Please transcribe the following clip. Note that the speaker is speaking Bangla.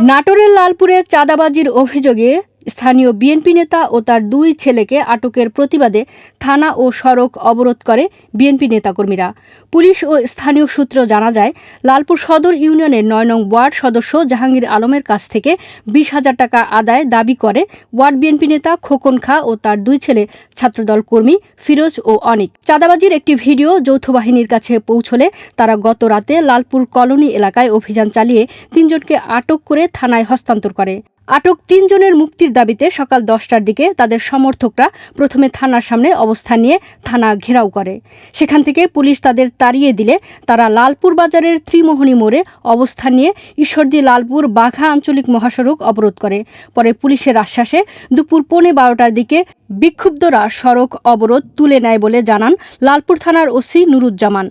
নাটোরের লালপুরে চাঁদাবাজির অভিযোগে স্থানীয় বিএনপি নেতা ও তার দুই ছেলেকে আটকের প্রতিবাদে থানা ও সড়ক অবরোধ করে বিএনপি নেতাকর্মীরা। পুলিশ ও স্থানীয় সূত্র জানা যায়, লালপুর সদর ইউনিয়নের নয় নং ওয়ার্ড সদস্য জাহাঙ্গীর আলমের কাছ থেকে বিশ হাজার টাকা আদায় দাবি করে ওয়ার্ড বিএনপি নেতা খোকন খা ও তার দুই ছেলে, ছাত্রদল কর্মী ফিরোজ ও অনিক। চাঁদাবাজির একটি ভিডিও যৌথ বাহিনীর কাছে পৌঁছলে তারা গত রাতে লালপুর কলোনি এলাকায় অভিযান চালিয়ে তিনজনকে আটক করে থানায় হস্তান্তর করে। আটক তিনজনের মুক্তির দাবিতে সকাল দশটার দিকে তাদের সমর্থকরা প্রথমে থানার সামনে অবস্থান নিয়ে থানা ঘেরাও করে। সেখান থেকে পুলিশ তাদের তাড়িয়ে দিলে তারা লালপুর বাজারের ত্রিমোহনী মোড়ে অবস্থান নিয়ে ঈশ্বরদী লালপুর বাঘা আঞ্চলিক মহাসড়ক অবরোধ করে। পরে পুলিশের আশ্বাসে দুপুর পৌনে বারোটার দিকে বিক্ষুব্ধরা সড়ক অবরোধ তুলে নেয় বলে জানান লালপুর থানার ওসি নুরুজ্জামান।